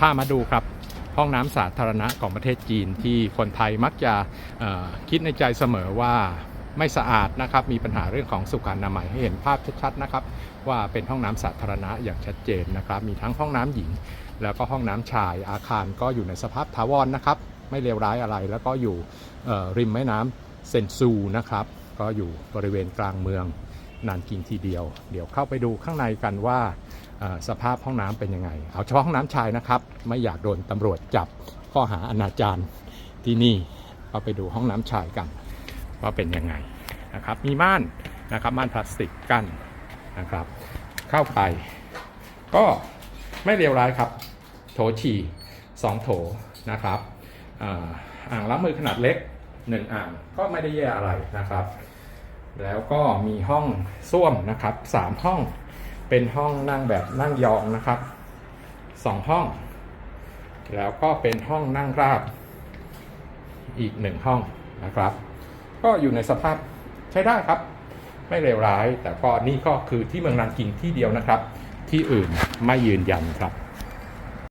พามาดูครับห้องน้ำสาธารณะของประเทศจีนที่คนไทยมักจะคิดในใจเสมอว่าไม่สะอาดนะครับ มีปัญหาเรื่องของสุขอนามัยให้เห็นภาพชัดๆนะครับ ว่าเป็นห้องน้ำสาธารณะอย่างชัดเจนนะครับ มีทั้งห้องน้ำหญิง แล้วก็ห้องน้ำชาย อาคารก็อยู่ในสภาพถาวรนะครับ ไม่เลวร้ายอะไร แล้วก็อยู่ริมแม่น้ำเซนซูนะครับ ก็อยู่บริเวณกลางเมือง นานกินทีเดียว เดี๋ยวเข้าไปดูข้างในกันว่าสภาพห้องน้ำเป็นยังไง เอาเฉพาะห้องน้ำชายนะครับ ไม่อยากโดนตำรวจจับข้อหาอนาจารที่นี่ก็ไปดูห้องน้ำชายกันว่าเป็นยังไงนะครับ มีม่านนะครับม่านพลาสติกกั้นนะครับ เข้าไป ก็ไม่เลวร้ายครับ โถฉี่สองโถนะครับอ่าอ่างล้างมือขนาดเล็กหนึ่งอ่างก็ไม่ได้แย่อะไรนะครับ แล้วก็มีห้องส้วมนะครับสามห้อง เป็นห้องนั่งแบบนั่งยองนะครับสองห้อง แล้วก็เป็นห้องนั่งราบ อีกหนึ่งห้องนะครับ ก็อยู่ในสภาพใช้ได้ครับ ไม่เลวร้าย แต่ก็นี่ก็คือที่เมืองนานกิงที่เดียวนะครับ ที่อื่นไม่ยืนยันครับ